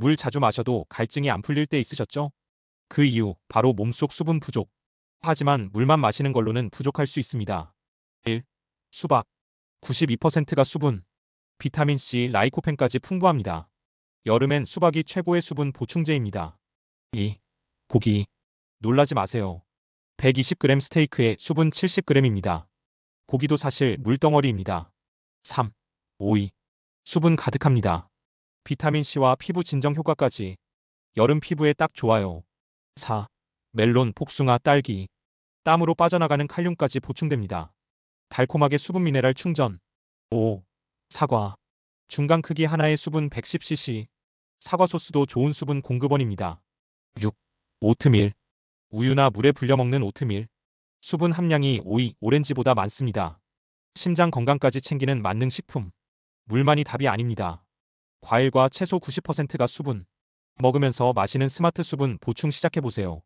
물 자주 마셔도 갈증이 안 풀릴 때 있으셨죠? 그 이유 바로 몸속 수분 부족. 하지만 물만 마시는 걸로는 부족할 수 있습니다. 1. 수박 92%가 수분, 비타민 C, 라이코펜까지 풍부합니다. 여름엔 수박이 최고의 수분 보충제입니다. 2. 고기 놀라지 마세요. 120g 스테이크에 수분 70g입니다. 고기도 사실 물덩어리입니다. 3. 오이 수분 가득합니다. 비타민C와 피부 진정 효과까지 여름 피부에 딱 좋아요. 4. 멜론, 복숭아, 딸기 땀으로 빠져나가는 칼륨까지 보충됩니다. 달콤하게 수분 미네랄 충전 5. 사과 중간 크기 하나의 수분 110cc 사과 소스도 좋은 수분 공급원입니다. 6. 오트밀 우유나 물에 불려 먹는 오트밀 수분 함량이 오이, 오렌지보다 많습니다. 심장 건강까지 챙기는 만능 식품 물만이 답이 아닙니다. 과일과 채소 90%가 수분. 먹으면서 마시는 스마트 수분 보충 시작해보세요.